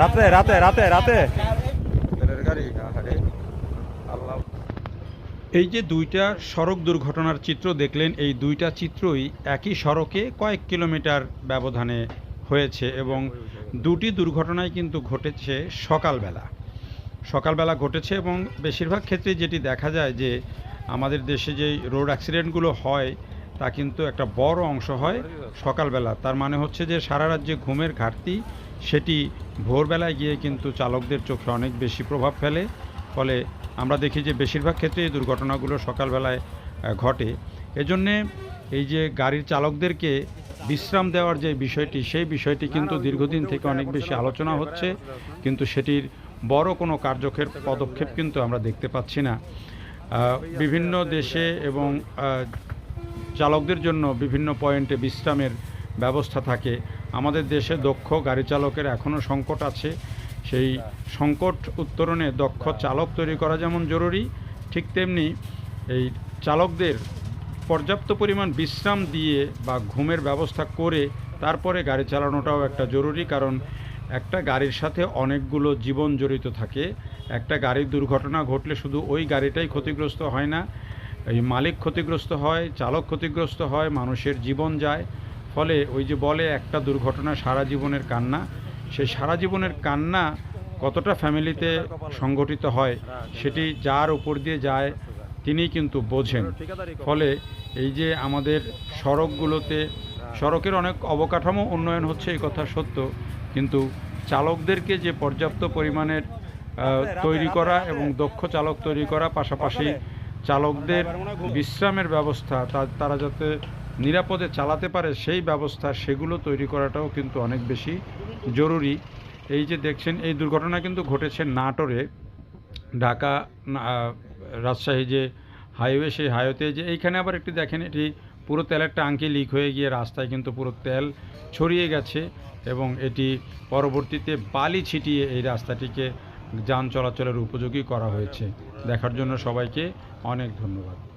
রাতে রাতে রাতে রাতে। এই যে দুইটা সড়ক দুর্ঘটনার চিত্র দেখলেন এই দুইটা চিত্রই একই সড়কে কয়েক কিলোমিটার ব্যবধানে হয়েছে এবং দুটি দুর্ঘটনাই কিন্তু ঘটেছে সকালবেলা। সকালবেলা ঘটেছে এবং বেশিরভাগ ক্ষেত্রে যেটি দেখা যায় যে আমাদের দেশে যেই রোড অ্যাক্সিডেন্টগুলো হয় তা কিন্তু একটা বড় অংশ হয় সকালবেলা। তার মানে হচ্ছে যে সারা রাজ্যে ঘুমের ঘাটতি সেটি ভোরবেলায় গিয়ে কিন্তু চালকদের চোখে অনেক বেশি প্রভাব ফেলে। ফলে আমরা দেখি যে বেশিরভাগ ক্ষেত্রে এই দুর্ঘটনাগুলো সকালবেলায় ঘটে। এজন্যে এই যে গাড়ির চালকদেরকে বিশ্রাম দেওয়ার যে বিষয়টি, সেই বিষয়টি কিন্তু দীর্ঘদিন থেকে অনেক বেশি আলোচনা হচ্ছে। কিন্তু সেটির বড় কোনো কার্যক্ষের পদক্ষেপ কিন্তু আমরা দেখতে পাচ্ছি না। বিভিন্ন দেশে এবং চালকদের জন্য বিভিন্ন পয়েন্টে বিশ্রামের ব্যবস্থা থাকে। আমাদের দেশে দক্ষ গাড়ি চালকের এখনও সংকট আছে। সেই সংকট উত্তরণে দক্ষ চালক তৈরি করা যেমন জরুরি, ঠিক তেমনি এই চালকদের পর্যাপ্ত পরিমাণ বিশ্রাম দিয়ে বা ঘুমের ব্যবস্থা করে তারপরে গাড়ি চালানোটাও একটা জরুরি, কারণ একটা গাড়ির সাথে অনেকগুলো জীবন জড়িত থাকে। একটা গাড়ির দুর্ঘটনা ঘটলে শুধু ওই গাড়িটাই ক্ষতিগ্রস্ত হয় না, এই মালিক ক্ষতিগ্রস্ত হয়, চালক ক্ষতিগ্রস্ত হয়, মানুষের জীবন যায়। ফলে ওই যে বলে একটা দুর্ঘটনা সারা জীবনের কান্না, সেই সারা জীবনের কান্না কতটা ফ্যামিলিতে সংগঠিত হয় সেটি যার উপর দিয়ে যায় তিনিই কিন্তু বোঝেন। ফলে এই যে আমাদের সড়কগুলোতে, সড়কের অনেক অবকাঠামো উন্নয়ন হচ্ছে এই কথা সত্য, কিন্তু চালকদেরকে যে পর্যাপ্ত পরিমাণের তৈরি করা এবং দক্ষ চালক তৈরি করা, পাশাপাশি চালকদের বিশ্রামের ব্যবস্থা তারা যাতে নিরাপদে চালাতে পারে সেই ব্যবস্থা, সেগুলো তৈরি করাটাও কিন্তু অনেক বেশি জরুরি। এই যে দেখছেন, এই দুর্ঘটনা কিন্তু ঘটেছে নাটোরে। ঢাকা রাজশাহী যে হাইওয়ে, সেই হাইওয়েতে যে, এইখানে আবার একটি দেখেন, এটি পুরো তেলের ট্যাঙ্কি লিক হয়ে গিয়ে রাস্তায় কিন্তু পুরো তেল ছড়িয়ে গেছে এবং এটি পরবর্তীতে বালি ছিটিয়ে এই রাস্তাটিকে যান চলাচলের উপযোগী করা হয়েছে। দেখার জন্য সবাইকে অনেক ধন্যবাদ।